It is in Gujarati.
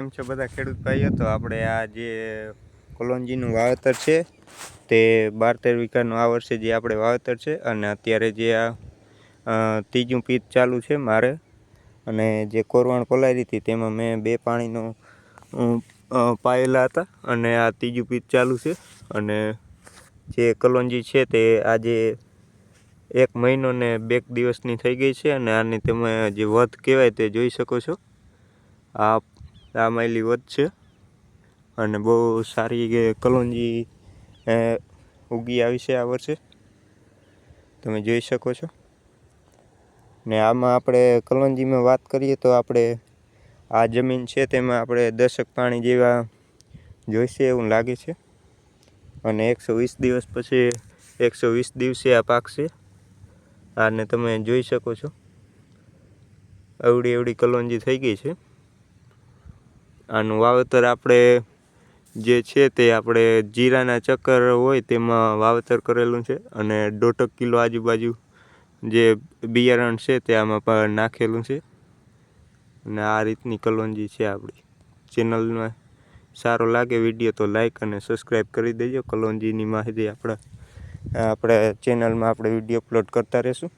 કેમ છો બધા ખેડૂત ભાઈઓ? તો આપણે આ જે કોલોનજીનું વાવેતર છે, તે બાર તેર વીઘાનું આ વર્ષે જે આપણે વાવેતર છે, અને અત્યારે જે આ ત્રીજું પીત ચાલુ છે મારે, અને જે કોરવાણ પલાળી હતી તેમાં મેં બે પાણીનો પાયેલા હતા, અને આ ત્રીજું પીત ચાલુ છે, અને જે કલોંજી છે તે આજે એક મહિનો ને બે દિવસની થઈ ગઈ છે, અને આની તમે જે વધ કહેવાય તે જોઈ શકો છો. આ આ માયલી વધ છે. અને બહુ સારી કલોંજી ઉગી આવી છે આ વર્ષે. તમે જોઈ શકો છો. ને આમાં આપણે કલોંજીમાં વાત કરીએ તો આપણે આ જમીન છે તેમાં આપણે દશક પાણી જેવા જોઈશે એવું લાગે છે. અને એકસો વીસ દિવસ પછી એકસો વીસ દિવસે આ પાકશે આને તમે જોઈ શકો છો. અવડી અવડી કલોંજી થઈ ગઈ છે. આનું વાવેતર આપણે જે છે તે આપણે જીરાના ચક્કર હોય તેમાં વાવેતર કરેલું છે અને દોઢક કિલો આજુબાજુ જે બિયારણ છે તે આમાં પણ નાખેલું છે. અને આ રીતની કલોંજી છે આપણી. ચેનલમાં સારો લાગે વીડિયો તો લાઈક અને સબસ્ક્રાઈબ કરી દેજો. કલોંજીની માહિતી આપણે આપણે ચેનલમાં આપણે વીડિયો અપલોડ કરતા રહીશું.